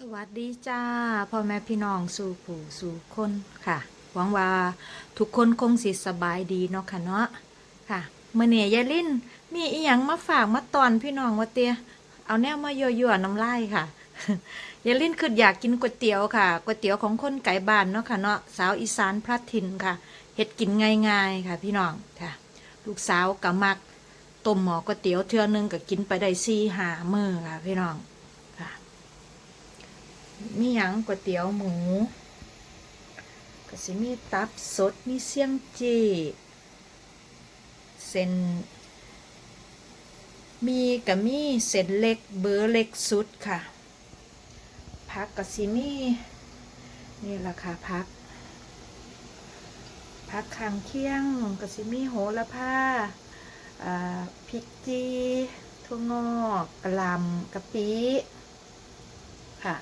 สวัสดีจ้าพ่อแม่พี่น้องสู่ผู้สู่คนค่ะ หวังว่าทุกคนคงสิสบายดีเนาะค่ะเนาะค่ะเมื่อเนี่ยยายลินมีอีหยังมาฝากมาตอนพี่น้องว่าเตียเอาแนวมายั่วๆน้ำลายค่ะยายลินคืออยากกินก๋วยเตี๋ยวค่ะก๋วยเตี๋ยวของคนไก่บ้านเนาะค่ะเนาะสาวอีสานพระถิ่นค่ะเฮ็ดกินง่ายๆค่ะ พี่น้องค่ะ ลูกสาวกับมักต้มหมอก๋วยเตี๋ยวเทือนึงก็กินไปได้สี่หามือค่ะ พี่น้อง มีหยังก๋วยเตี๋ยวหมูก็สิมีตับสดมีเสี่ยงจีเส้นมีก็มีเส้นเล็กเบอร์เล็กสุดค่ะพักก็สิมีนี่ราคาพัก พักข้างเคียงก็สิมีโหระพาอ่าพริกจีถั่วงอกกระลำกะปิค่ะ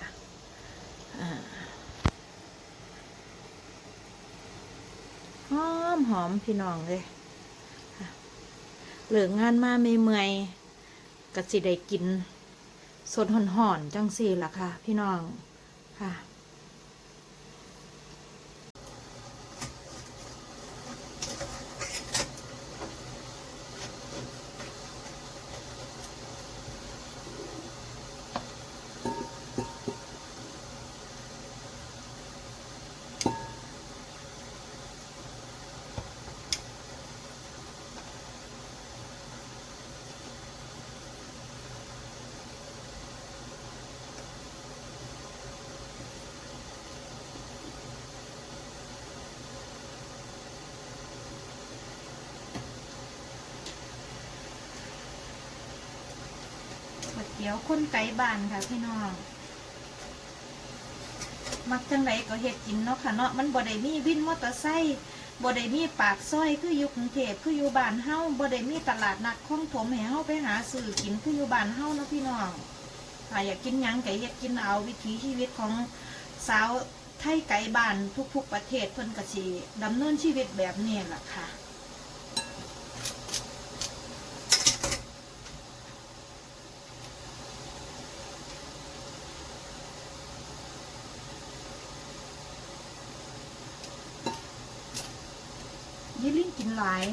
หอมหอมพี่น้องเลยเหลืองานมาเมื่อยๆก็สิได้กิน สดห่อนๆจังสี่ล่ะค่ะ พี่น้องค่ะ เตี๋ยวคนไก่บ้านค่ะพี่น้อง มักจังไรก็เฮ็ดกินเนาะค่ะเนาะมันบ่ได้มีวินมอเตอร์ไซค์บ่ได้มีปากซอยคืออยู่กรุงเทพคืออยู่บ้านเฮาบ่ได้มีตลาดนัดคลองถมให้เฮาไปหาซื้อกินคืออยู่บ้านเฮาเนาะพี่น้องถ้าอยากกินหยังก็เฮ็ดกินเอาวิถีชีวิตของสาวไทยไก่บ้านทุกๆประเทศเพิ่นก็สิดำเนินชีวิตแบบนี้ล่ะค่ะ ยี่ลิ้นกินหลาย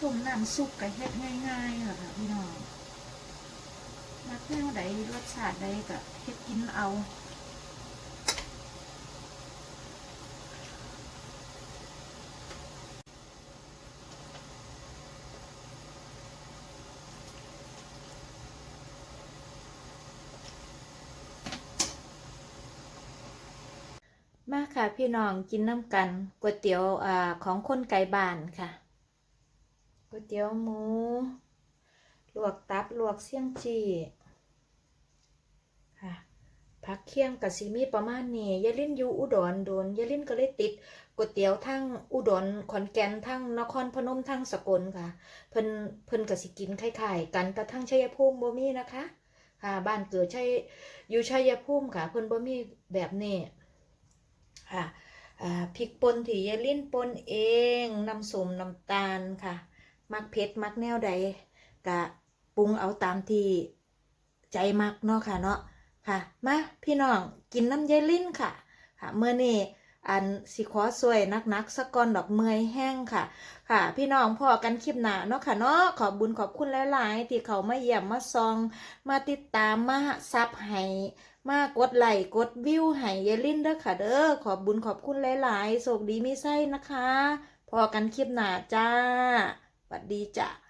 ต้มน้ำซุปก็เฮ็ดง่ายๆอะค่ะพี่น้อง มักแนวใดรสชาติใดก็เฮ็ดกินเอา มาค่ะพี่น้องกินน้ำกันก๋วยเตี๋ยวอของคนไก่บ้านค่ะก๋วยเตี๋ยวหมู ลวกตับลวกเสี่ยงจีค่ะผักเคียงกับซีมีประมาณนี้ยาลินอยู่อุดรโดนยาลินก็เลยติดก๋วยเตี๋ยวทั้งอุดรขอนแก่นทั้งนครพนมทั้งสกลค่ะ เพิ่นเพิ่นก็สิกินคล้ายๆกันแต่ทั้งชัยภูมิบ่มีนะคะ ค่ะ บ้านเกิดชัยอยู่ชัยภูมิค่ะ เพิ่นบ่มีแบบนี้ ค่ะพริกป่นที่ยายลิ้นป่นเองน้ำส้มน้ำตาลค่ะ มักเผ็ดมักแนวใดกะปรุงเอาตามที่ใจมักเนาะค่ะเนาะค่ะ มาพี่น้องกินน้ำยายลิ้นค่ะ ค่ะเมื่อนี้ อันสิขอสวยนักๆสักก่อนดอกเมยแห้งค่ะ ค่ะ พี่น้องพอกันคลิปหนาเนาะค่ะเนาะขอบบุญขอบคุณหลายๆ ที่เขามาเยี่ยมมาซอง มาติดตามมาซับให้มากดไลค์กดวิวให้ยายลินเด้อค่ะเด้อขอบบุญขอบคุณหลายๆโชคดีมีไส้นะคะ พอกันคลิปหนาจ้าสวัสดีจ้ะ